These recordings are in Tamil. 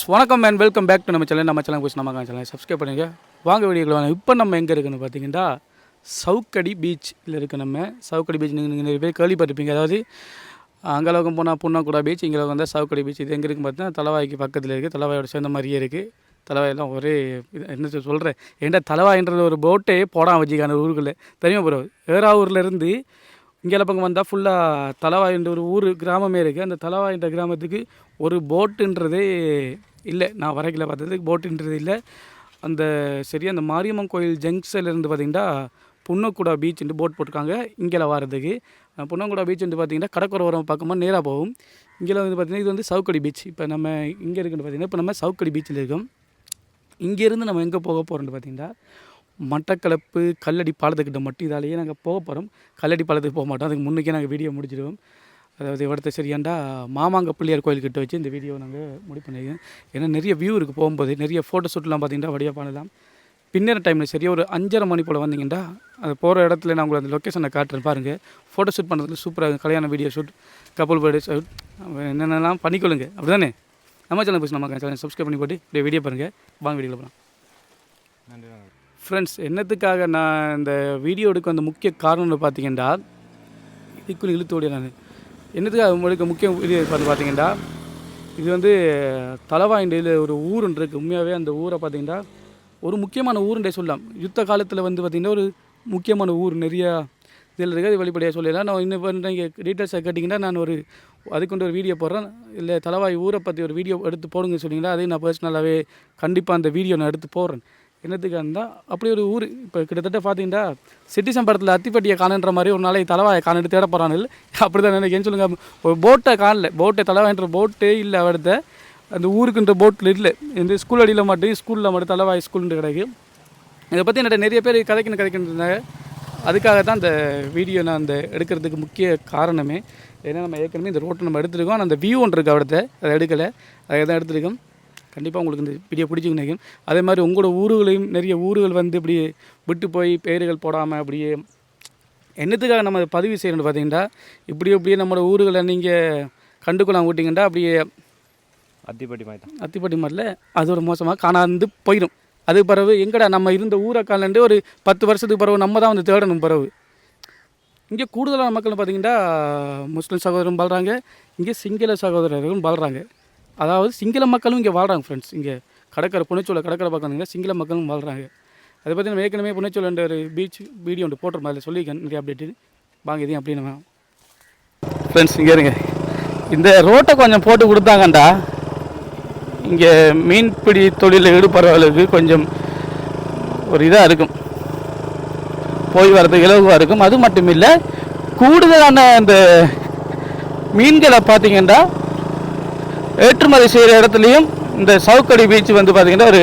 ஃப்ரெண்ட்ஸ் வணக்கம் அண்ட் வெல்கம் பேக் டு நம்ம சேனல் நம்ம சேனல் போய் நம்ம சேனல் சப்ஸ்கிரைப் பண்ணுங்க வாங்க வீடியோக்குள்ள வாங்க. இப்போ நம்ம எங்கே இருக்குன்னு பார்த்தீங்கன்னா சவுக்கடி பீச்சில் இருக்குது நம்ம. சவுக்கடி பீச் நீங்கள் நிறைய பேர் கேள்விப்பட்டிருப்பீங்க. அதாவது அங்கலோகம் போனால் புண்ணாக்குடா பீச் இங்கே வந்தால் சவுக்கடி பீச் இது எங்கே இருக்குன்னு பார்த்தீங்கன்னா தலைவாய்க்கு பக்கத்தில் இருக்குது தலைவாயோட சேர்ந்த மாதிரியே இருக்குது தலைவாயெல்லாம் ஒரே இது என்ன சொல்கிறேன் ஏன்டா தலைவாயின்றது ஒரு போட்டே போடாம வச்சுக்கான ஊருக்குள்ளே. தெரியுமா ப்ரோ ஏறாவூர்லேருந்து இங்கே பக்கம் வந்தால் ஃபுல்லாக தலவாயின்ற ஒரு ஊர் கிராமமே இருக்குது அந்த தலவாயின்ற கிராமத்துக்கு ஒரு போட்டுன்றதே இல்லை நான் வரைக்கல பார்த்ததுக்கு போட்டுன்றது இல்லை. அந்த சரி அந்த மாரியம்மன் கோயில் ஜங்ஷன்லேருந்து பார்த்தீங்கன்னா புன்னக்குடா பீச்சுன்ட்டு போட் போட்டிருக்காங்க. இங்கே வரதுக்கு அஹ் புன்னக்குடா பீச் வந்து பார்த்தீங்கன்னா கடற்கரை ஓரம் பக்கமாக நேராக போகும். இங்கே வந்து பார்த்திங்கன்னா இது வந்து சவுக்கடி பீச் இப்போ நம்ம இங்கே இருக்குன்னு பார்த்தீங்கன்னா இப்போ நம்ம சவுக்கடி பீச்சில் இருக்கோம். இங்கேருந்து நம்ம எங்கே போக போகிறோம்னு பார்த்தீங்கன்னா மட்டக்களப்பு கல்லடி பாலத்துக்கிட்ட மட்டும் இதாலேயே நாங்கள் போக போகிறோம் கல்லடி பாலத்துக்கு போக மாட்டோம். அதுக்கு முன்னுக்கே நாங்கள் வீடியோ முடிச்சிடுவோம். அதாவது இடத்த சரியாண்டா மாமாங்க பிள்ளையார் கோயில்கிட்ட வச்சு இந்த வீடியோ நாங்கள் முடி பண்ணியிருக்கோம் ஏன்னா நிறைய வியூ இருக்குது போகும்போது நிறைய ஃபோட்டோ ஷூட்லாம் பார்த்தீங்கன்னா வழியாக பண்ணலாம். பின்னர் டைமில் சரியாக ஒரு அஞ்சரை மணி போல் வந்தீங்கன்னா அது போகிற இடத்துல நான் உங்களுக்கு அந்த லொக்கேஷனை காட்டுறேன் பாருங்கள் ஃபோட்டோ ஷூட் பண்ணுறதுக்கு சூப்பராக கல்யாண வீடியோ ஷூட் கப்பல் பர்த்டே ஷூட் என்னென்னலாம் பண்ணிக்கொள்ளுங்க. அப்படி தானே நம்ம சேனல் போய் நம்ம சேனல் சப்ஸ்கிரைப் பண்ணி போட்டு இப்படியே வீடியோ பாருங்கள் வாங்க வீடியோவில் போகலாம் ஃப்ரெண்ட்ஸ் என்னத்துக்காக நான் இந்த வீடியோ எடுக்க அந்த முக்கிய காரணம்னு பார்த்தீங்கன்னா இதுக்குள்ளே இழுத்து நான். என்னத்துக்காக உங்களுக்கு முக்கிய இது பார்த்து பார்த்தீங்கன்னா இது வந்து தலவாயிண்டில் ஒரு ஊருன்னு இருக்குது உண்மையாகவே அந்த ஊரை பார்த்தீங்கன்னா ஒரு முக்கியமான ஊருன்றே சொல்லலாம். யுத்த காலத்தில் வந்து பார்த்திங்கன்னா ஒரு முக்கியமான ஊர் நிறையா இதில் இருக்காது. வெளிப்படையாக சொல்லலாம். நான் இன்னும் இப்போ நீங்கள் டீட்டெயில்ஸை கேட்டிங்கன்னா நான் ஒரு அதுக்கு ஒரு வீடியோ போடுறேன். இல்லை தலவாய் ஊரை பற்றி ஒரு வீடியோ எடுத்து போடுங்க சொன்னீங்கன்னா அதையும் நான் பர்சனலாகவே கண்டிப்பாக அந்த வீடியோ நான் எடுத்து போடுறேன். என்னத்துக்கு இருந்தால் அப்படி ஒரு ஊர். இப்போ கிட்டத்தட்ட பார்த்தீங்கன்னா சிட்டிசன் படத்தில் அத்திப்பட்டியை காணுன்ற மாதிரி ஒரு நாளைக்கு தலைவாயை காணிட்டு தேட போகிறான் இல்லை அப்படி தான் நினைக்கிறேன் சொல்லுங்கள் ஒரு போட்டை காணல. போட்டை தலைவாயின்ற போட்டே இல்லை அவர்த அந்த ஊருக்குன்ற போட்டில் இல்லை. இந்த ஸ்கூல் அடியில் மட்டும் ஸ்கூலில் மட்டும் தலைவாய் ஸ்கூல்னு கிடைக்கு. இதை பற்றி என்னோட நிறைய பேர் கதைக்கணும் கதைக்கின்றாங்க அதுக்காக தான் அந்த வீடியோ நான் அந்த எடுக்கிறதுக்கு முக்கிய காரணமே. ஏன்னா நம்ம ஏற்கனவே இந்த ரோட்டை நம்ம எடுத்துருக்கோம். ஆனால் அந்த வியூ ஒன்று இருக்குது அவடத்த அதை எடுக்கலை. அதை தான் எடுத்துருக்கோம். கண்டிப்பாக உங்களுக்கு இந்த வீடியோ பிடிச்சிங்க நினைக்கும் அதே மாதிரி உங்களோட ஊர்களையும் நிறைய ஊர்கள் வந்து இப்படி விட்டு போய் பெயர்கள் போடாமல் அப்படியே என்னத்துக்காக நம்ம அதை பதிவு செய்யணும்னு பார்த்தீங்கன்னா இப்படி இப்படியே நம்மளோட ஊர்களை நீங்கள் கண்டுக்கலாம் விட்டிங்கன்னா அப்படியே அத்திப்பட்டி மாதிரி அத்திப்பட்டி மாதிரில அது ஒரு மோசமாக காணாந்து போயிடும் அது பிறகு எங்கடா நம்ம இருந்த ஊரை காலண்டு ஒரு பத்து வருஷத்துக்கு பிறகு நம்ம தான் வந்து தேடணும் பிறகு. இங்கே கூடுதலான மக்கள் பார்த்தீங்கன்னா முஸ்லீம் சகோதரரும் வாழ்கிறாங்க இங்கே சிங்கள சகோதரர்களும் வாழ்கிறாங்க அதாவது சிங்கள மக்களும் இங்கே வாழ்கிறாங்க ஃப்ரெண்ட்ஸ் இங்கே கடற்கரை புனைச்சோலை கடற்கரை பக்கம் சிங்கள மக்களும் வாழ்கிறாங்க அதை பற்றி நம்ம ஏற்கனவே புனைச்சோலைன்ற ஒரு பீச் வீடியோ ஒன்று போட்டிருப்போம் அதில் சொல்லியிருக்கேன். நிறைய அப்டேட்டு வாங்க இதையும் அப்படி நம்ம ஃப்ரெண்ட்ஸ் இங்கே இருங்க. இந்த ரோட்டை கொஞ்சம் போட்டு கொடுத்தாங்கண்டா. இங்கே மீன்பிடி தொழிலில் ஈடுபடுறவர்களுக்கு கொஞ்சம் ஒரு இதாக இருக்கும். போய் வரது இலகுவாக இருக்கும். அது மட்டும் இல்லை கூடுதலான இந்த மீன்களை பார்த்தீங்கன்னா ஏற்றுமதி செய்கிற இடத்துலையும் இந்த சவுக்கடி பீச் வந்து பார்த்தீங்கன்னா ஒரு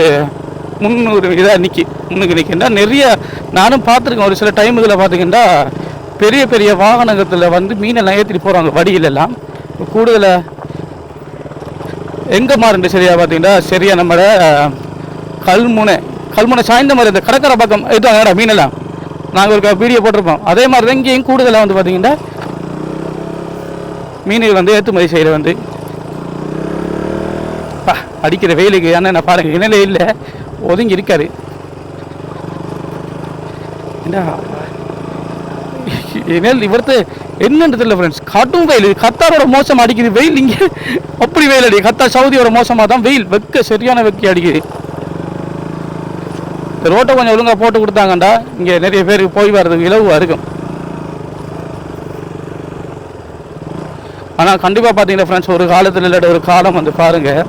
முன்னூறு இதாக நிற்கி முன்னுக்கு நிற்கின்றா நிறைய நானும் பார்த்துருக்கேன். ஒரு சில டைமுகளில் பார்த்தீங்கன்னா பெரிய பெரிய வாகனத்தில் வந்து மீனெல்லாம் ஏற்றிட்டு போகிறாங்க வடியிலெல்லாம். கூடுதலாக எங்கே மாறுண்டு சரியா பார்த்தீங்கன்னா சரியா நம்மளோட கல்முனை கல்முனை சாய்ந்த மாதிரி இந்த கடற்கரை பக்கம் இதுவாங்கடா மீனெல்லாம். நாங்கள் ஒரு வீடியோ போட்டிருப்போம். அதே மாதிரி தான் இங்கேயும் கூடுதலாக வந்து பார்த்தீங்கன்னா மீன்கள் வந்து ஏற்றுமதி செய்கிற வந்து அடிக்கிற வெயிலுக்கு ஆனால் நான் பாருங்க இணையில இல்லை. ஒதுங்கி இருக்காரு. என்ன இவர்த்து என்னன்றது இல்லை ஃப்ரெண்ட்ஸ் காட்டும் வெயில். கத்தாரோட மோசமாக அடிக்குது. வெயில் இங்கே அப்படி வெயில் அடி கத்தா சவுதியோட மோசமாக தான் வெயில். வெக்க சரியான வெக்கி அடிக்குது. இந்த ரோட்டை கொஞ்சம் ஒழுங்காக போட்டு கொடுத்தாங்கண்டா. இங்கே நிறைய பேர் போய் வர்றதுக்கு இலகுவாக இருக்கும். ஆனால் கண்டிப்பாக பார்த்தீங்கன்னா ஃப்ரெண்ட்ஸ் ஒரு காலத்தில் இல்லாட்ட ஒரு காலம் வந்து பாருங்கள்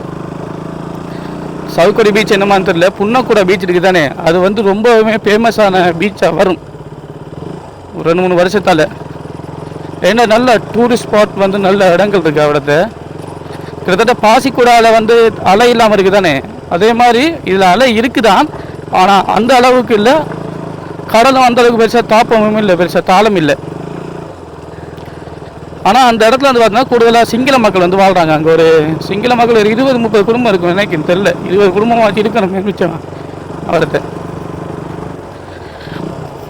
சவுக்கடி பீச் என்னமான்னு தெரியல. புன்னக்கூட பீச் இருக்குது தானே அது வந்து ரொம்பவுமே ஃபேமஸான பீச்சாக வரும். ஒரு ரெண்டு மூணு வருஷத்தால். ஏன்னா நல்ல டூரிஸ்ட் ஸ்பாட் வந்து நல்ல இடங்கள் இருக்குது அவிடத்த கிட்டத்தட்ட பாசிக்குடாவில் வந்து அலை இல்லாமல் இருக்குது தானே அதே மாதிரி இதில் அலை இருக்குதான். ஆனால் அந்த அளவுக்கு இல்லை. கடலும் அந்த அளவுக்கு பெருசாக தாப்பமும் இல்லை. பெருசாக தாளம் இல்லை. ஆனால் அந்த இடத்துல வந்து பார்த்தீங்கன்னா கூடுதலாக சிங்கள மக்கள் வந்து வாழ்கிறாங்க அங்கே ஒரு சிங்கள மக்கள் ஒரு இருபது முப்பது குடும்பம் இருக்கும் எனக்கு தெரியல. இருபது குடும்பமாச்சு இருக்கணும் மிச்சம் அவரத்தை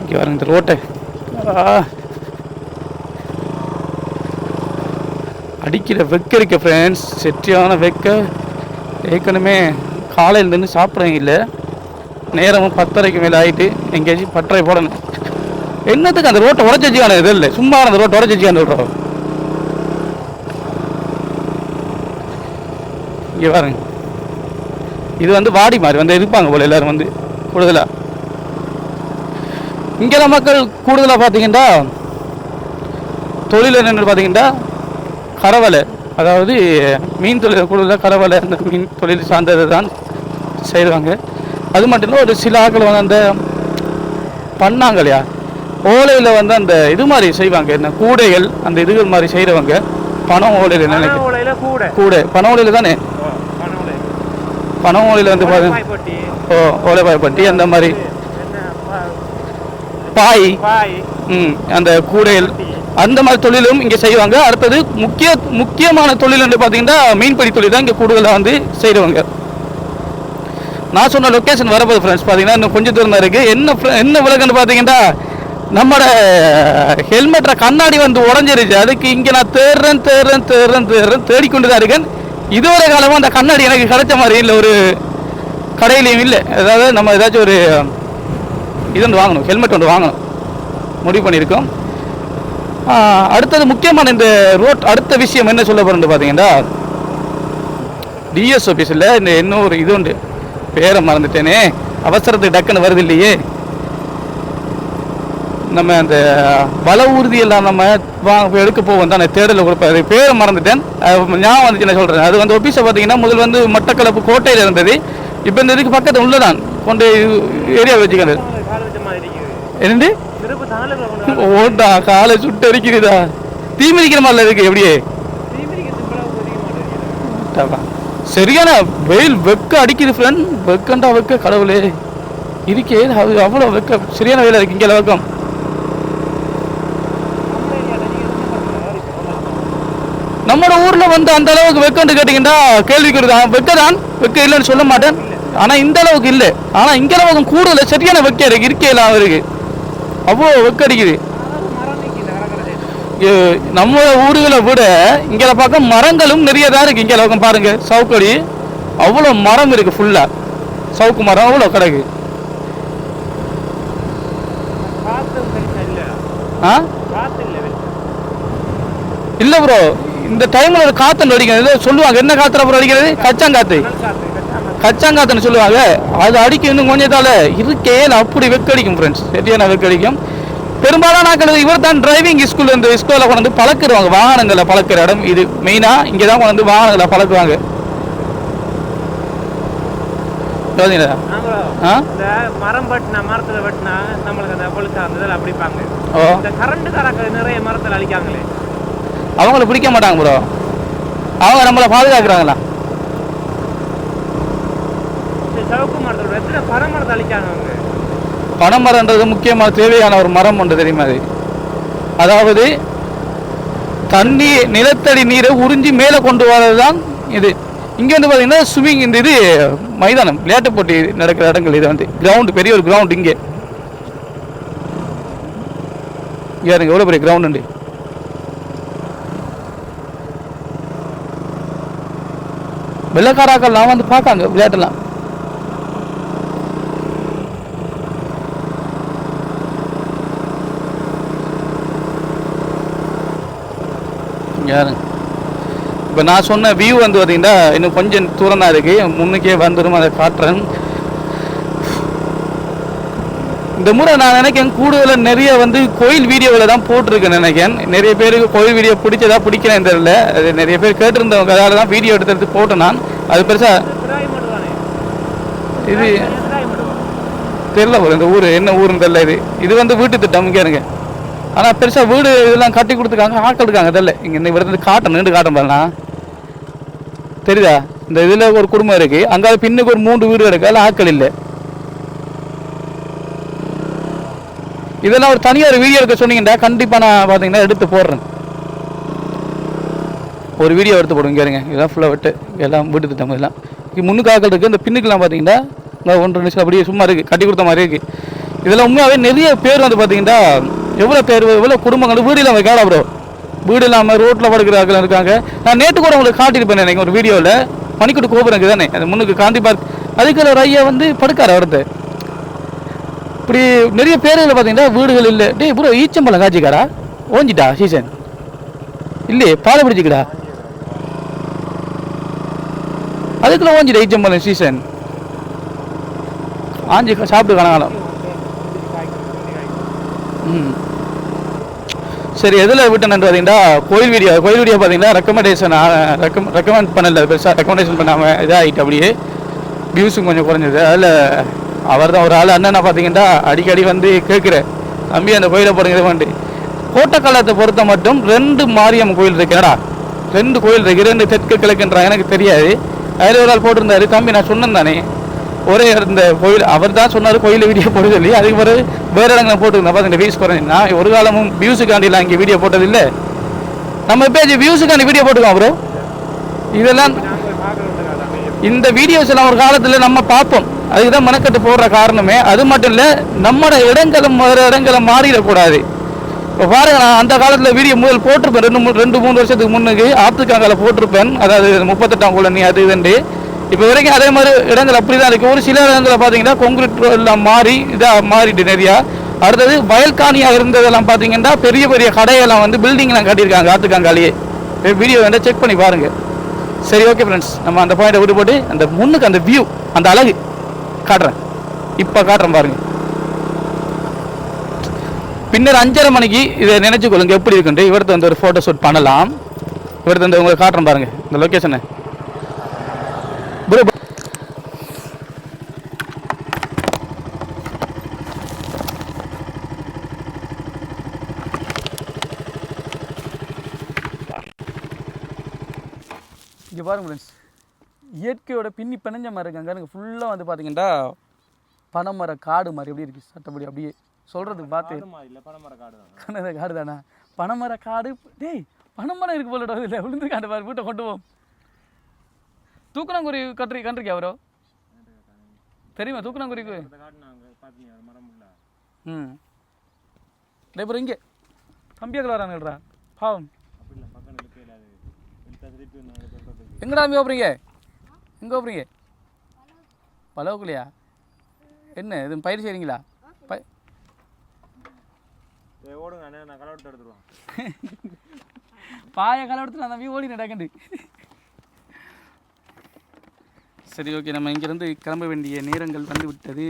இங்கே வரேன் இந்த ரோட்டை. அடிக்கிற வெக்க இருக்க ஃப்ரெண்ட்ஸ் செட்டியான வெக்க. ஏற்கனவே காலையில் நின்று இல்லை. நேரமும் பத்தரைக்கு மேலே ஆகிட்டு எங்கேயாச்சும் பட்டறை போடணும். என்னத்துக்கு அந்த ரோட்டை உடச்சி வச்சுக்கான இது இல்லை சும்மா அந்த ரோட்டை உடச்சி வச்சுக்கான சொல்கிறோம் இங்கே பாருங்க. இது வந்து வாடி மாதிரி வந்து இருப்பாங்க போல எல்லாரும் வந்து கூடுதலாக இங்கெல்லாம் மக்கள் கூடுதலாக பார்த்தீங்கன்னா தொழில் என்னென்னு பார்த்தீங்கன்னா கரவலை. அதாவது மீன் தொழில் கூடுதலாக கரவலை அந்த மீன் தொழில் சார்ந்தது தான் செய்வாங்க. அது மட்டும் இல்லை ஒரு சில ஆட்கள் வந்து அந்த பண்ணாங்க இல்லையா? ஓலையில் வந்து அந்த இது மாதிரி செய்வாங்க. என்ன கூடைகள் அந்த இதுகள் மாதிரி செய்கிறவங்க பணம் ஓலையில் நினைக்கிறேன் கூட. பண ஓலையில் தானே? பண ஓலையில் வந்து ஓ ஓலைப்பாய்ப்பட்டி அந்த மாதிரி. பாய். ம் அந்த கூடைகள் அந்த மாதிரி தொழிலும் இங்கே செய்வாங்க. அடுத்தது முக்கிய முக்கியமான தொழில் என்று பார்த்தீங்கன்னா மீன்பிடி தொழில் தான் இங்கே கூடுதலாக வந்து செய்கிறவங்க நான் சொன்ன லொக்கேஷன் வரப்போகுது ஃப்ரெண்ட்ஸ் பார்த்தீங்கன்னா இன்னும் கொஞ்சம் தூரம் தான் இருக்குது என்ன என்ன விலகுன்னு பார்த்தீங்கன்னா நம்மளோட ஹெல்மெட்ல கண்ணாடி வந்து உடஞ்சிருச்சு. அதுக்கு இங்கே நான் தேடுறேன் தேடுறேன் தேடுறேன் தேடுறேன் தேடிக்கொண்டு தான் இருக்கேன். இதுவரை காலமாக அந்த கண்ணாடி எனக்கு கிடைச்ச மாதிரி இல்லை. ஒரு கடையிலையும் இல்லை. அதாவது நம்ம ஏதாச்சும் ஒரு இது ஒன்று வாங்கணும். ஹெல்மெட் ஒன்று வாங்கணும். முடிவு பண்ணியிருக்கோம். அடுத்தது முக்கியமான இந்த ரோட் அடுத்த விஷயம் என்ன சொல்ல போகிறேன்னு பார்த்தீங்கன்னா டிஎஸ் ஆஃபீஸில் இந்த இன்னும் ஒரு இது உண்டு. பேரை மறந்துட்டேனே. அவசரத்துக்கு டக்குன்னு வருது இல்லையே. நம்ம அந்த பல ஊர்தியெல்லாம் நம்ம வாங்க எடுக்க போவோம் தான் தேடல கொடுப்பாரு பேரை மறந்துட்டேன். அது ஞாபகம் வந்துச்சு நான் சொல்கிறேன் அது வந்து ஒபிஸை பார்த்தீங்கன்னா முதல் வந்து மட்டக்களப்பு கோட்டையில் இருந்தது. இப்போ இந்த இதுக்கு பக்கத்து உள்ளதான் கொண்டு ஏரியா வச்சுக்கிறது என்னண்டு ஓட்டா காலை சுட்டு அடிக்கிறதா தீ மிதிக்கிற மாதிரில இருக்கு எப்படியே? சரியான வெயில் வெக்க அடிக்குது ஃப்ரெண்ட் வெக்கண்டா வெக்க கடவுளே. இருக்கே அது அவ்வளோ வெக்க சரியான வெயில இருக்கு இங்கே வெக்கம் நம்மளோட ஊர்ல வந்து அந்த அளவுக்கு வெக்கண்டு கேட்டீங்கன்னா கேள்விக்குறது வெக்கதான் வெக்க இல்லைன்னு சொல்ல மாட்டேன். ஆனா இந்த அளவுக்கு இல்லை. ஆனா இங்க அளவுக்கு கூடுதல் சரியான வெக்க இருக்கு. இருக்கையில இருக்கு. அவ்வளோ வெக்க அடிக்குது. நம்ம ஊர்களை விட இங்கே பார்க்க மரங்களும் நிறைய தான் இருக்கு. இங்கே பக்கம் பாருங்க. சவுக்கடி அவ்வளோ மரம் இருக்கு ஃபுல்லா சவுக்கு மரம் அவ்வளோ கிடக்கு. ஆ? இல்லை ப்ரோ இந்த டைமில் ஒரு காற்று அடிக்கிறது சொல்லுவாங்க என்ன காத்துல ப்ரோ அடிக்கிறது? கச்சாங்காத்து. கச்சாங்காத்துன்னு சொல்லுவாங்க. அது அடிக்கும் இன்னும் கொஞ்சத்தால இருக்கே அப்படி வெக்கடிக்கும் ஃப்ரெண்ட்ஸ் சரியான வெக்கடிக்கும். பெரும்பாலான நாட்கள் இவர் தான் டிரைவிங் ஸ்கூல் இந்த ஸ்கூலில் கொண்டு வந்து பழக்கிடுவாங்க வாகனங்களை பழக்கிற இடம் இது. மெயினாக இங்கே தான் கொண்டு வந்து வாகனங்களை பழக்குவாங்க. மரம் வெட்டினா மரத்துல வெட்டினா நம்மளுக்கு அந்த பொழுது அந்த இந்த கரண்ட் கறக்க நிறைய மரத்தில் அழிக்காங்களே அவங்கள பிடிக்க மாட்டாங்க ப்ரோ அவங்க நம்மளை பாதுகாக்கிறாங்களா? பனை பனைமரன்றது முக்கியமான தேவையான ஒரு மரம் ஒன்று தெரியுமா அது? அதாவது தண்ணி நிலத்தடி நீரை உறிஞ்சி மேலே கொண்டு வரது தான் இது. இங்கே வந்து பார்த்தீங்கன்னா ஸ்விமிங் இந்த இது மைதானம் விளையாட்டு போட்டி நடக்கிற இடங்கள் இது வந்து. கிரவுண்டு பெரிய ஒரு கிரவுண்ட் இங்கே. இங்கே எவ்வளோ பெரிய கிரவுண்ட் வெள்ளக்காராக்கள்லாம் வந்து பார்க்காங்க விளையாட்டுலாம். யாருங்க? இப்போ நான் சொன்ன வியூ வந்து பார்த்தீங்கன்னா இன்னும் கொஞ்சம் தூரம் தான் இருக்குது முன்னுக்கே வந்துடும் அதை காட்டுறேன். இந்த முறை நான் நினைக்கிறேன் கூடுதலாக நிறைய வந்து கோயில் வீடியோவில் தான் போட்டிருக்கேன் நினைக்கிறேன். நிறைய பேருக்கு கோயில் வீடியோ பிடிச்சதா பிடிக்கிறேன் தெரியல. அது நிறைய பேர் கேட்டிருந்தவங்க அதால் தான் வீடியோ எடுத்து எடுத்து போட்டேன் நான். அது பெருசாக இது தெரியல ஒரு இந்த ஊர். என்ன ஊருன்னு தெரியல இது. இது வந்து வீட்டு திட்டம் இங்கே இருங்க ஆனால் பெருசாக வீடு இதெல்லாம் கட்டி கொடுத்துருக்காங்க ஆட்கள் இருக்காங்க தெரியல. இங்கே இந்த இடத்துல காட்டணும் நின்று காட்டும் பாருண்ணா. தெரியுதா? இந்த இதில் ஒரு குடும்பம் இருக்குது அங்கே பின்னுக்கு ஒரு மூன்று வீடு இருக்குது அதில் ஆட்கள் இல்லை. இதெல்லாம் ஒரு தனியார் வீடியோ எடுக்க சொன்னீங்கன்னா கண்டிப்பாக நான் பார்த்தீங்கன்னா எடுத்து போடுறேன். ஒரு வீடியோ எடுத்து போடுங்க கேருங்க இருங்க. இதெல்லாம் ஃபுல்லாக விட்டு எல்லாம் வீட்டு திட்டம் எல்லாம் இங்கே முன்னுக்கு இருக்குது இந்த பின்னுக்கெல்லாம் பார்த்தீங்கன்னா இந்த ஒன்று நிமிஷம் அப்படியே சும்மா இருக்குது கட்டி கொடுத்த மாதிரி இருக்குது இதெல்லாம் உண்மையாகவே நிறைய பேர் வந்து பார்த்தீங்கன்னா எவ்வளோ பேர் எவ்வளோ குடும்பங்கள் வீடு இல்லாமல் கேடா ப்ரோ வீடு இல்லாமல் ரோட்டில் படுக்கிறார்கள் இருக்காங்க. நான் நேற்று கூட உங்களுக்கு காட்டியிருப்பேன் எனக்கு ஒரு வீடியோவில் மணிக்கூட்டு கோபுரம் இருக்குது தானே அது முன்னுக்கு காந்தி பார்க். அதுக்குள்ள ஒரு ஐயா வந்து படுக்கார அவர்கிட்ட. இப்படி நிறைய பேர்கள் பார்த்தீங்கன்னா வீடுகள் இல்லை. டே ப்ரோ ஈச்சம்பழம் காய்ச்சிக்காரா? ஓஞ்சிட்டா சீசன் இல்லையே பாலை பிடிச்சிக்கடா. அதுக்குள்ள ஓஞ்சிட்டா ஈச்சம்பழம் சீசன் ஆஞ்சி க- சாப்பிட்டு கனகாலம். ம். சரி எதில் விட்டேன்னு பார்த்தீங்கன்னா கோயில் வீடியோ கோயில் வீடியோ பார்த்தீங்கன்னா ரெக்கமெண்டேஷன் ரெக்கம் ரெக்கமெண்ட் பண்ணல பெருசாக ரெக்கமெண்டேஷன் பண்ணாமல் இதாகிட்டு அப்படியே வியூஸும் கொஞ்சம் குறைஞ்சது அதில் அவர் தான் ஒரு ஆள் அண்ணனை பார்த்தீங்கன்னா அடிக்கடி வந்து கேட்குறேன். தம்பி அந்த கோயிலை போடுங்க வேண்டி. கோட்டக்காலத்தை பொறுத்த மட்டும் ரெண்டு மாரியம்மன் கோயில் இருக்குடா ரெண்டு கோயில் இருக்கு. ரெண்டு தெற்கு கிழக்குன்றாங்க எனக்கு தெரியாது. அதில் ஒரு ஆள் போட்டிருந்தாரு. தம்பி நான் சொன்னேன் தானே. ஒரே இந்த கோயில் அவர் தான் சொன்னார் கோயில் வீடியோ போட சொல்லி. அதுக்கு பிறகு வேறு இடங்களை போட்டுருந்தேன். பார்த்து இந்த வியூஸ் குறைஞ்சு நான் ஒரு காலமும் வியூஸுக்காண்டிலாம் இங்கே வீடியோ போட்டதில்லை நம்ம பேஜ் வியூஸுக்காண்டி வீடியோ போட்டுக்கோம் அப்புறம் இதெல்லாம் நான் போய் பார்க்கறதுக்காக தான் இந்த வீடியோஸ் எல்லாம் ஒரு காலத்தில் நம்ம பார்ப்போம். அதுக்கு தான் மனக்கட்டு போடுற காரணமே. அது மட்டும் இல்லை நம்மளோட இடங்களும் வேறு இடங்களை மாறிடக்கூடாது. இப்போ பாருங்க நான் அந்த காலத்தில் வீடியோ முதல் போட்டிருப்பேன். ரெண்டு மூணு ரெண்டு மூணு வருஷத்துக்கு முன்னுக்கு ஆத்துக்காங்கால போட்டிருப்பேன். அதாவது முப்பத்தெட்டாம் குழந்தை அது இதுண்டு இப்போ வரைக்கும் அதே மாதிரி இடங்கள் அப்படி தான் இருக்குது ஒரு சில இடங்களில் பார்த்தீங்கன்னா கொங்கிரீட் எல்லாம் மாறி இதாக மாறிட்டு நிறையா. அடுத்தது வயல்காணியாக இருந்ததெல்லாம் பார்த்தீங்கன்னா பெரிய பெரிய கடையெல்லாம் வந்து பில்டிங்லாம் கட்டியிருக்காங்க ஆத்துக்காங்காலேயே வீடியோ வேண்டாம் செக் பண்ணி பாருங்கள் சரி ஓகே ஃப்ரெண்ட்ஸ் நம்ம அந்த பாயிண்ட்டை விட்டு போட்டு அந்த முன்னுக்கு அந்த வியூ அந்த அழகு காட்டுறேன். இப்போ காட்டுறேன் பாருங்க. பின்னர் அஞ்சரை மணிக்கு இதை நினைச்சு கொள்ளுங்க எப்படி இருக்குன்ட்டு. இவர்த்த வந்து ஒரு ஃபோட்டோ ஷூட் பண்ணலாம். இவர்த்த வந்து உங்களுக்கு காட்டுறேன் பாருங்க இந்த லொக்கேஷனை ப்ரோ இங்கே பாருங்க ஃப்ரெண்ட்ஸ் இயற்கையோட பின்னி பிணைஞ்ச மாதிரி இருக்காங்க எனக்கு ஃபுல்லாக வந்து பார்த்தீங்கன்னா பனைமர காடு மாதிரி எப்படி இருக்குது சட்டப்படி அப்படியே. சொல்கிறதுக்கு பார்த்து. பனைமர காடு காடு தானே பனைமர காடு டேய் பனைமரம் இருக்கு போல இல்லை விழுந்து காட்டு பாரு வீட்டை கொண்டு போவோம் தூக்குனாங்குருவி கட்டுறி கண்டிருக்கியா அவரோ தெரியுமா இல்லை ம். டேய் அப்புறம் இங்கே. கம்பியாக்கள் வரானுங்கள்ரா பாவம். எங்கடா போகிறீங்க எங்கே போகிறீங்க பலவுக்குலையா என்ன இது பயிர் செய்கிறீங்களா ப ஓடுங்க நான் கலவரத்தை எடுத்துருவேன். பாய கலவரத்தில் அந்த தம்பி ஓடி நடக்கண்டு சரி ஓகே நம்ம இங்கேருந்து கிளம்ப வேண்டிய நேரங்கள் வந்து விட்டது.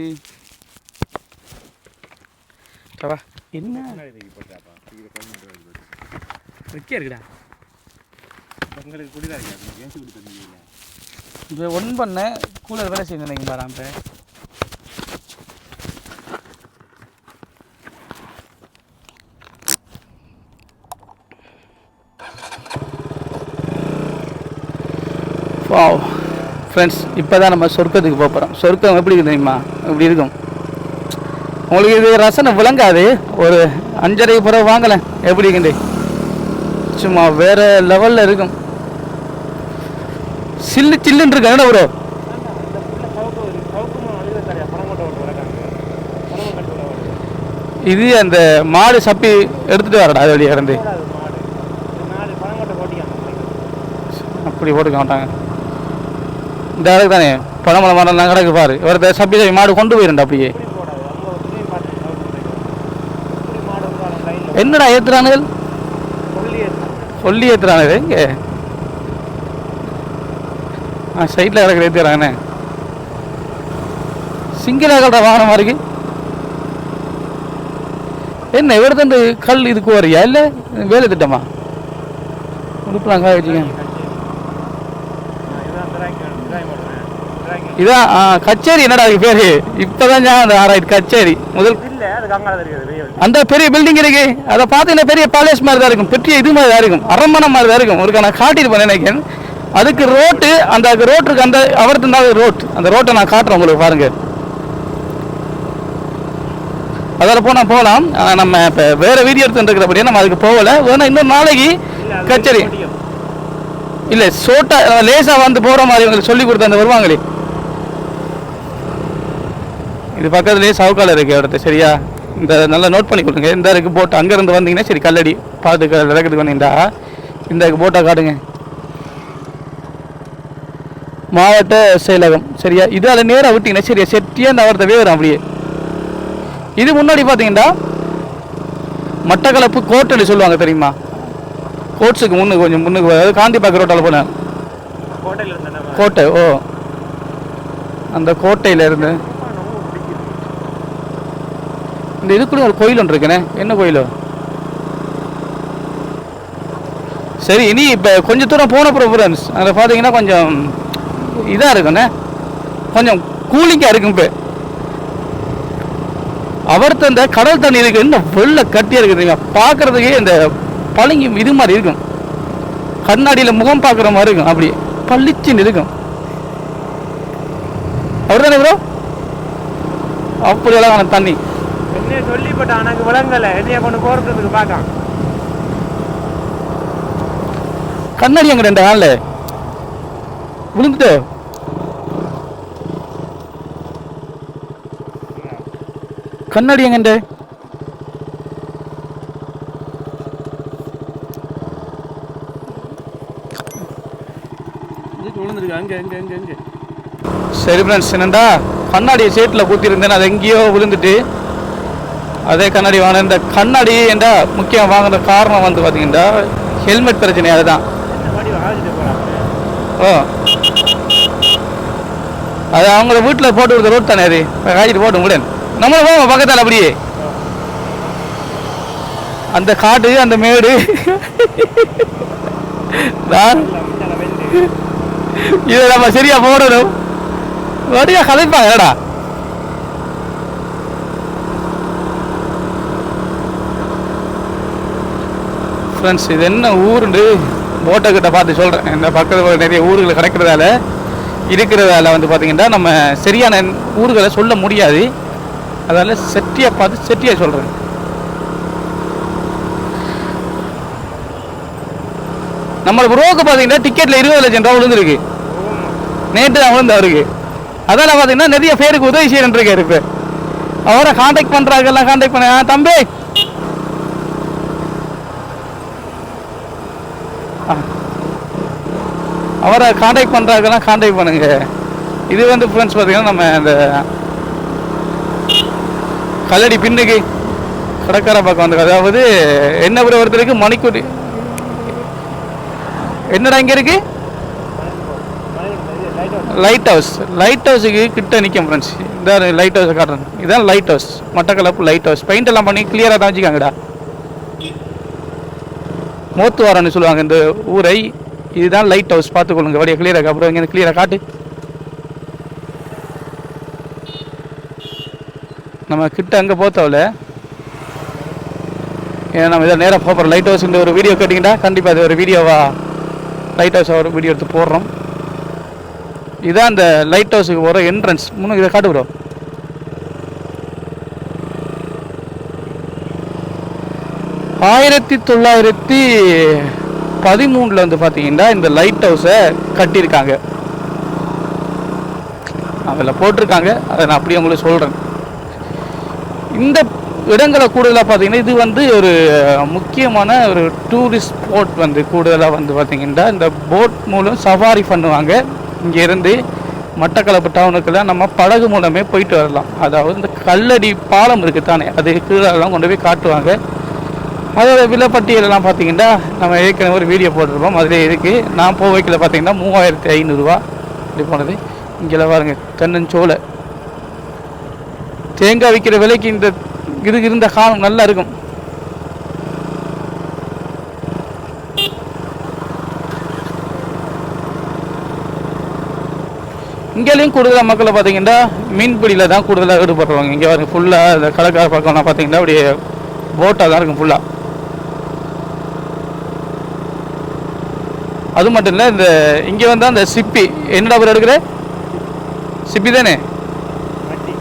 என்ன? இருக்குடா. எங்களுக்கு குடிதான் இருக்காது கேஸ் குடி தண்ணி இல்லை இப்போ ஒன் பண்ண. கூலர் வேலை செய்ய நினைக்கும் பாரு இப்போ வாவ் ஃப்ரெண்ட்ஸ் இப்போ தான் நம்ம சொர்க்கத்துக்கு போக போகிறோம் சொர்க்கம் எப்படி இருக்குது தெரியுமா? இப்படி இருக்கும்? உங்களுக்கு இது ரசனை விளங்காது. ஒரு அஞ்சரைக்கு பிறகு வாங்கலை. எப்படி இருக்குண்டே சும்மா வேறு லெவலில் இருக்கும் சில்லு சில்லுன்னு இருக்கு என்ன ப்ரோ இந்த புள்ள சவுக்கு ஒரு சவுக்குமா அழுத சரியா பணம் கொண்டு ஓட்டு சில்லு சில்லுன்னு கட்டு விட இது அந்த மாடு சப்பி எடுத்துட்டு வரடா அது வழியா இருந்து அப்படி போட்டுக்க மாட்டாங்க. இந்த அளவுக்கு தானே பழமலை மரம்லாம் கிடக்கு பாரு. ஒரு சப்பி சப்பி மாடு கொண்டு போயிருந்தா அப்படியே. என்னடா ஏத்துறானுகள்? சொல்லி சொல்லி ஏத்துறானுங்க இங்கே ஆ சைடில் கிடக்குற ஏற்றுறாங்கண்ணே சிங்கிளாக வாகனமாக இருக்கு என்ன இவர் இந்த கல் இதுக்கு வரியா? இல்லை வேலை திட்டமா? உடுப்பலாம் காய வச்சுக்கேன் இதான் கச்சேரி என்னடா அதுக்கு பேரு? இப்பதான் ஞாபகம் கச்சேரி. முதல் அந்த பெரிய பில்டிங் இருக்கு. அதை பார்த்தீங்கன்னா பெரிய பேலஸ் மாதிரி தான் இருக்கும். பெரிய இது மாதிரி தான் இருக்கும். அரண்மனை மாதிரி தான் இருக்கும். ஒரு நான் காட்டியிருப்பேன் நினைக்கிறேன் அதுக்கு ரோட்டு அந்த ரோட்டுக்கு அந்த அவர்த்து இருந்தால் ரோட் அந்த ரோட்டை நான் காட்டுறேன் உங்களுக்கு பாருங்க. அதில் போனால் போகலாம் நம்ம இப்போ வேறு வீடியோ எடுத்துட்டு இருக்கிறபடியே நம்ம அதுக்கு போகலை. ஏன்னா இன்னொரு நாளைக்கு கச்சேரி. இல்லை சோட்டா லேசாக வந்து போகிற மாதிரி உங்களுக்கு சொல்லி கொடுத்து அந்த வருவாங்களே. இது பக்கத்துலேயே சவுக்கால் இருக்கு இடத்து சரியா? இந்த நல்லா நோட் பண்ணி கொடுங்க. இந்த இருக்குது போட்டு அங்கேருந்து வந்தீங்கன்னா சரி கல்லடி பார்த்து இறக்கிறதுக்கு வந்தீங்கன்னா இந்த போட்டை காட்டுங்க. மாவட்ட செயலகம். சரியா? இது அதை நேராக விட்டீங்கன்னா சரியா? செட்டியாக அந்த அவரத்தை வரும் அப்படியே. இது முன்னாடி பார்த்தீங்கன்னா மட்டக்களப்பு கோட்டைன்னு சொல்லுவாங்க தெரியுமா? கோட்ஸுக்கு முன்னு கொஞ்சம் முன்னுக்கு அதாவது காந்திபாக்க ரோட்டால் போனேன். கோட்டையில் கோட்டை ஓ. அந்த கோட்டையில் இருந்து. இந்த இதுக்குள்ள ஒரு கோயில் ஒன்று இருக்குண்ணே. என்ன கோயிலோ? சரி இனி இப்போ கொஞ்சம் தூரம் போன ப்ரிஃபரன்ஸ் அதில் பார்த்தீங்கன்னா கொஞ்சம் இதாக இருக்குண்ணே. கொஞ்சம் கூலிங்காக இருக்கும் இப்போ. அவர்த்த இந்த கடல் தண்ணி இருக்கு இன்னும் வெள்ள கட்டியாக இருக்குது தெரியுமா? பார்க்கறதுக்கே இந்த பளிங்கு இது மாதிரி இருக்கும். கண்ணாடியில் முகம் பார்க்குற மாதிரி இருக்கும். அப்படி பளிச்சுன்னு இருக்கும். அவர் தானே ப்ரோ அப்படி அழகான தண்ணி என்னைய சொல்லிப்பட்ட எனக்கு விளங்கலை என்னைய கொண்டு போகிறதுக்கு பார்க்கலாம் கண்ணாடி ரெண்டு நாளில் விழுந்துட்டு. கண்ணாடி எங்கண்ட? விழுந்துருக்கு. அங்கே அங்கே அங்கே அங்கே. சரி ஃப்ரெண்ட்ஸ் என்னண்டா? கண்ணாடியை சேட்டில் குத்திருந்தேன் அது எங்கேயோ விழுந்துட்டு. அதே கண்ணாடி வாங்கின இந்த கண்ணாடி என்ற முக்கியம் வாங்குற காரணம் வந்து பார்த்தீங்கன்னா ஹெல்மெட் பிரச்சனை அதுதான். ஓ. அது அவங்கள வீட்டில் போட்டு கொடுத்த ரோட் தானே அது? காய்ச்சிட்டு போட்டு கூட நம்மளும் போவோம் பக்கத்தால் அப்படியே. அந்த காடு அந்த மேடு. நான் இதை நம்ம சரியா போடணும். வடியா கதைப்பாங்கடா ஃப்ரெண்ட்ஸ் இது என்ன ஊருண்டு? போட்டை கிட்ட பார்த்து சொல்கிறேன் இந்த பக்கத்தில் நிறைய ஊர்கள் கிடைக்கிறதால. இருக்கிறதால வந்து பார்த்திங்கன்னா நம்ம சரியான ஊர்களை சொல்ல முடியாது. அதனால் செட்டியாக பார்த்து செட்டியாக சொல்கிறேன் நம்ம ப்ரோக்கு பார்த்தீங்கன்னா டிக்கெட்டில் இருபது லட்சம் ரூபா விழுந்துருக்கு. நேற்று தான் விழுந்து அவருக்கு அதெல்லாம் பார்த்தீங்கன்னா நிறைய பேருக்கு உதவி செய்யணுன்றிருக்காரு இப்போ. அவரை காண்டாக்ட் பண்ணுறாங்கெல்லாம் காண்டாக்ட் பண்ண தம்பி அவரை காண்டாக்ட் பண்ணுறாங்கெல்லாம் காண்டாக்ட் பண்ணுங்க. இது வந்து ஃப்ரெண்ட்ஸ் பார்த்தீங்கன்னா நம்ம இந்த கல்லடி பின்னுக்கு கடற்கரை பக்கம் வந்து அதாவது என்ன ஒருத்தருக்கு மணிக்கூட்டி. என்னடா இங்கே இருக்கு? லைட் ஹவுஸ் லைட் ஹவுஸுக்கு கிட்ட நிற்கும் ஃப்ரெண்ட்ஸ் இதான் லைட் ஹவுஸ் காட்டுறேன். இதான் light house Batticaloa light house paint எல்லாம் பண்ணி கிளியராக தான் வச்சுக்காங்கடா மோத்துவாரன்னு சொல்லுவாங்க இந்த ஊரை. இதுதான் லைட் ஹவுஸ் பார்த்துக்கொள்ளுங்க வழியை கிளியராக அப்புறம் இங்கே கிளியராக காட்டு. நம்ம கிட்ட அங்கே போத்தவல. ஏன்னா நம்ம இதை நேராக போகிறோம் லைட் ஹவுஸ் ஒரு வீடியோ கேட்டிங்கன்னா கண்டிப்பாக அது ஒரு வீடியோவா லைட் ஹவுஸ் ஒரு வீடியோ எடுத்து போடுறோம். இதான் அந்த லைட் ஹவுஸுக்கு போகிற என்ட்ரன்ஸ் முன்னுக்கு இதை காட்டு ப்ரோ ஆயிரத்தி தொள்ளாயிரத்தி பதிமூணில் வந்து பார்த்தீங்கன்னா இந்த லைட் ஹவுஸை கட்டியிருக்காங்க. அதில் போட்டிருக்காங்க. அதை நான் அப்படியே உங்களுக்கு சொல்கிறேன் இந்த இடங்களை கூடுதலாக பார்த்தீங்கன்னா இது வந்து ஒரு முக்கியமான ஒரு டூரிஸ்ட் ஸ்பாட் வந்து கூடுதலாக வந்து பார்த்தீங்கன்னா இந்த போட் மூலம் சவாரி பண்ணுவாங்க. இங்கேருந்து மட்டக்களப்பு டவுனுக்கெல்லாம் நம்ம படகு மூலமே போயிட்டு வரலாம். அதாவது இந்த கல்லடி பாலம் இருக்குது தானே அது கீழெல்லாம் கொண்டு போய் காட்டுவாங்க. அதோட விலைப்பட்டியலெல்லாம் பார்த்தீங்கன்னா நம்ம ஏற்கனவே ஒரு வீடியோ போட்டிருப்போம். அதிலே இருக்குது நான் போக வைக்கல பார்த்தீங்கன்னா மூவாயிரத்தி ஐநூறுரூவா இப்படி போனது. இங்கே பாருங்க தென்னஞ்சோலை தேங்காய் விற்கிற விலைக்கு இந்த இது இருந்த காலம் நல்லா இருக்கும். இங்கேயும் கூடுதலாக மக்களை பார்த்தீங்கன்னா மீன்பிடியில் தான் கூடுதலாக ஈடுபடுறவங்க. இங்கே பாருங்க ஃபுல்லாக இந்த கடற்கரை பக்கம்லாம் பார்த்தீங்கன்னா அப்படியே போட்டாக தான் இருக்கும் ஃபுல்லாக அது மட்டும் இல்லை இந்த இங்கே வந்தால் அந்த சிப்பி என்னடா பேர் எடுக்கிற? சிப்பி தானே? மட்டி.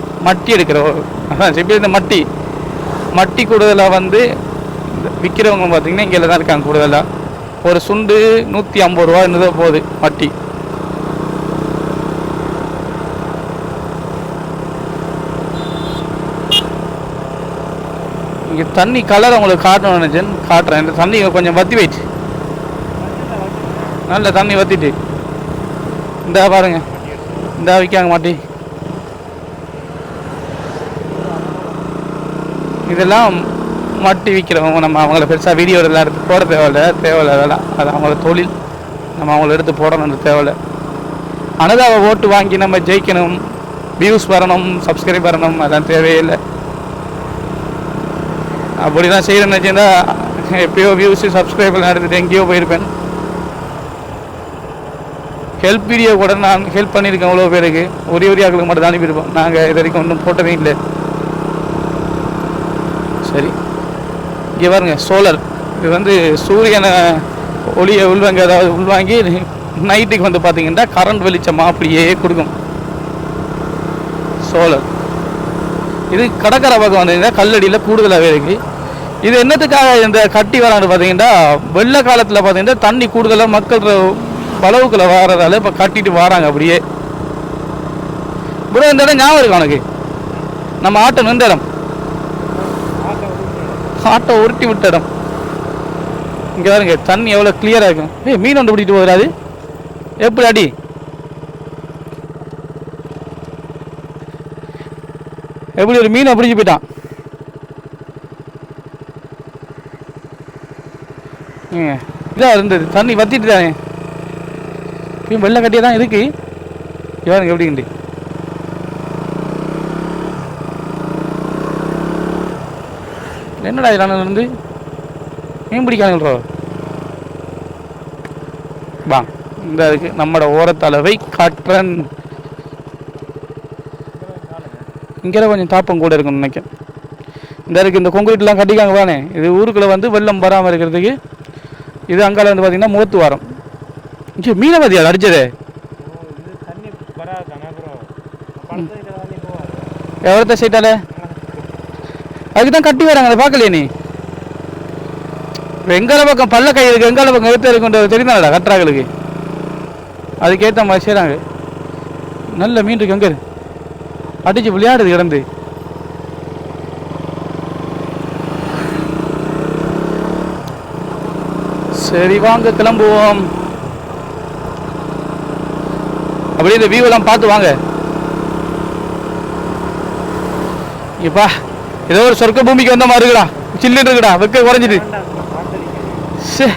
எடுக்கிற சிப்பி இந்த மட்டி. மட்டி கூடுதலாக வந்து விற்கிறவங்க பார்த்தீங்கன்னா இங்கே தான் இருக்காங்க கூடுதலாக ஒரு சுண்டு நூற்றி ஐம்பது ரூபா என்னதோ போகுது மட்டி. இங்கே தண்ணி கலர் உங்களுக்கு காட்டணும்னு நினச்சேன் காட்டுறேன். இந்த தண்ணி கொஞ்சம் வத்தி போயிடுச்சு நல்ல தண்ணி வத்திட்டு. இந்த பாருங்க. இந்த விற்காங்க மாட்டி. இதெல்லாம் மட்டி விற்கிறவங்க நம்ம அவங்கள பெருசாக வீடியோ எல்லாம் எடுத்து போட தேவையில்ல தேவையில்ல அதெல்லாம். அது அவங்கள தொழில். நம்ம அவங்கள எடுத்து போடணும்னு தேவையில்ல. அனுதாவை ஓட்டு வாங்கி நம்ம ஜெயிக்கணும். வியூஸ் வரணும் சப்ஸ்கிரைப் வரணும் அதெல்லாம் தேவையில்லை. அப்படி தான் செய்யணும்னு வச்சுருந்தா எப்பயோ வியூஸ் எல்லாம் எடுத்துட்டு எங்கேயோ போயிருப்பேன். ஹெல்ப் வீடியோ கூட நான் ஹெல்ப் பண்ணியிருக்கேன் அவ்வளோ பேருக்கு. ஒரே ஒரே ஆக்களுக்கு மட்டும் தான் அனுப்பியிருப்போம். நாங்கள் இது வரைக்கும் ஒன்றும் போட்டதே இல்லை. சரி. இங்கே பாருங்க சோலர் இது வந்து சூரியனை ஒளியை உள்வாங்க அதாவது உள்வாங்கி நைட்டுக்கு வந்து பார்த்தீங்கன்னா கரண்ட் வெளிச்சமாக அப்படியே கொடுக்கும். சோலர் இது கடற்கரை பக்கம் வந்தீங்கன்னா கல்லடியில் கூடுதலாகவே இருக்குது இது என்னத்துக்காக இந்த கட்டி வரான்னு பார்த்தீங்கன்னா வெள்ள காலத்தில் பார்த்தீங்கன்னா தண்ணி கூடுதலாக மக்கள் பளவுக்குள்ள வாரதால இப்போ கட்டிட்டு வாராங்க அப்படியே. ப்ரோ இந்த இடம் ஞாபகம் இருக்கு உனக்கு? நம்ம ஆட்டோ நின்ற இடம். ஆட்டோ உருட்டி விட்ட இடம். இங்கே பாருங்க தண்ணி எவ்வளோ கிளியராக இருக்கும் ஏய் மீன் ஒன்று பிடிக்கிட்டு போகிறாது எப்படி அடி? எப்படி ஒரு மீனை பிடிச்சி போயிட்டான்? இதாக இருந்தது. தண்ணி வத்திட்டு தானே. இப்பயும் வெள்ளை கட்டியே தான் இருக்கு. இவனுக்கு எப்படிங்கண்டி என்னடா இதெல்லாம் இருந்து மீன் பிடிக்கானுங்களோ வா இந்த இருக்கு நம்மட ஓரத்தளவை காற்றன். இங்கே கொஞ்சம் தாப்பம் கூட இருக்கும்னு நினைக்கிறேன். இந்த இருக்குது இந்த கொங்குரீட்லாம் கட்டிக்காங்க பானே இது ஊருக்குள்ளே வந்து வெள்ளம் வராமல் இருக்கிறதுக்கு இது அங்கால வந்து பார்த்தீங்கன்னா மூத்து வாரம். இங்கே மீனை அடிச்சது அடிச்சதே இது எவ்வளோத்த அதுக்கு தான் கட்டி வராங்க அதை பார்க்கலையே நீ? வெங்கால பக்கம் பல்ல கை இருக்கு வெங்கால பக்கம் எடுத்து இருக்குன்றது தெரியுதாடா கட்டுறாங்களுக்கு? அதுக்கேற்ற மாதிரி செய்கிறாங்க நல்ல மீன் இருக்கு எங்கே அடிச்சு விளையாடுது கிடந்து. சரி வாங்க கிளம்புவோம். அப்படியே இந்த வியூவெல்லாம் பார்த்து வாங்க. இப்பா ஏதோ ஒரு சொர்க்க பூமிக்கு வந்த மாதிரி இருக்குடா. சில்லுன்னு இருக்குடா வெக்க குறைஞ்சிட்டு. சே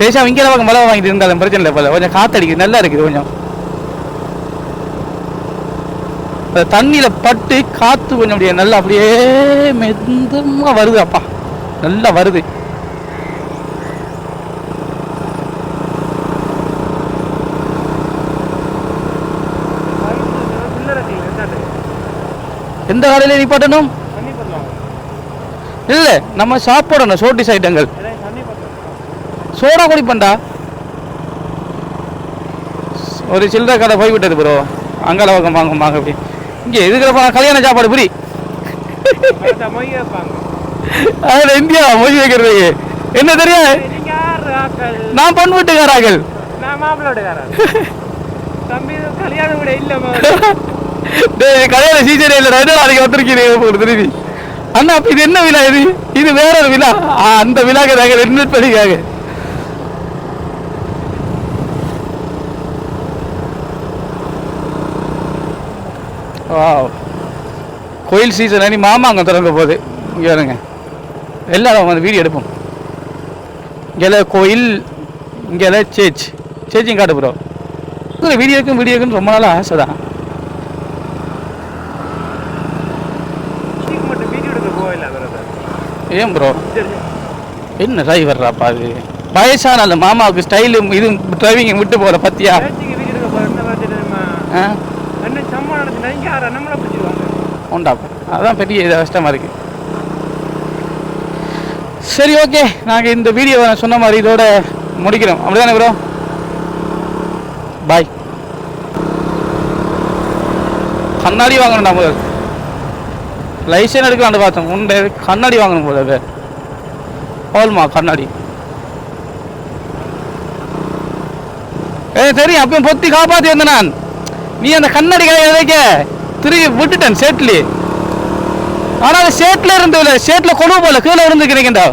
பேசாம இங்கே பக்கம் மழை வாங்கிட்டு இருந்தாலும் பிரச்சனை இல்லை போல. கொஞ்சம் காத்தடிக்குது நல்லா இருக்குது கொஞ்சம். அந்த தண்ணியில பட்டு காத்து கொஞ்சம் அப்படியே நல்லா அப்படியே மெந்தமா வருது அப்பா. நல்லா வருது சில்லறை என்னது எந்த காலையில நிப்பாட்டணும் தண்ணி இல்லை நம்ம சாப்பிடணும் சோட்டிஸ் ஐட்டங்கள் சோடா குடிப்பண்டா ஒரு சில்லறை கடை போய் விட்டது ப்ரோ அங்கால பக்கம் வாங்க வாங்க அப்படி. இங்கே இருக்கிறப்ப கல்யாண சாப்பாடு புரி. அதில் இந்தியா மொழி வைக்கிறது. என்ன தெரியும் யார் நான் பண் வீட்டுக்காராக்கள். நான் மாப்பிள்ளோடுக்காரன் தம்பி கல்யாணம் கூட இல்லை டேய் கடையில் சீசன் இல்லை ரெண்டு நாளைக்கு வந்திருக்கீங்க? ஒரு திரும்பி அண்ணா அப்போ இது என்ன விழா இது? இது வேற ஒரு விழா. அந்த விழாக்கு நாங்கள் இன்வைட் பண்ணிக்காங்க வாவ். கோயில் சீசன் அணி மாமாங்க திறந்த போகுது. இங்கே வருங்க எல்லாரும் வந்து வீடியோ எடுப்போம். இங்கே கோயில் இங்கே சேச் சேச்சிங் காட்டு ப்ரோ வீடியோக்கும் வீடியோக்கும் ரொம்ப நாள் ஆசை தான் இதுக்கு மட்டும் வீடியோ எடுக்க போகல பிரதர் ஏன் ப்ரோ என்ன டிரைவர்ராப்பா அது வயசான அந்த மாமாவுக்கு ஸ்டைலு இது டிரைவிங் விட்டு போகிற பத்தியா? நம்ம உண்டாப்பா அதான் பெரிய இது கஷ்டமாக இருக்கு. சரி ஓகே நாங்கள் இந்த வீடியோவை நான் சொன்ன மாதிரி இதோட முடிக்கிறோம். அப்படிதானே ப்ரோ பாய் கண்ணாடி வாங்கணும்டா முதல். லைசன் எடுக்கலான்னு பார்த்தோம். உண்டு கண்ணாடி வாங்கணும் போல அது போதுமா கண்ணாடி? ஏ தெரியும் அப்பயும் பொத்தி காப்பாற்றி வந்தேன் நான். நீ அந்த கண்ணாடி கையை வைக்க திரும்பி விட்டுட்டேன் சேட்லி ஆனால் அது ஷேட்டில் இருந்து இல்லை ஷேட்டில் கொண்டு போல கீழே இருந்துக்கிறீங்கடா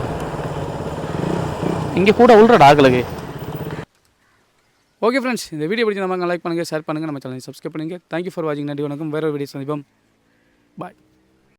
இங்கே கூட உள்ளடா ஆகலுக்கு ஓகே ஃப்ரெண்ட்ஸ் இந்த வீடியோ பிடிச்சி நம்ம லைக் பண்ணுங்கள் ஷேர் பண்ணுங்கள் நம்ம சேனலை சப்ஸ்கிரைப் பண்ணுங்கள் தேங்க்யூ ஃபார் வாட்சிங் நன்றி வணக்கம். வேறு வீடியோ சந்திப்போம். பாய்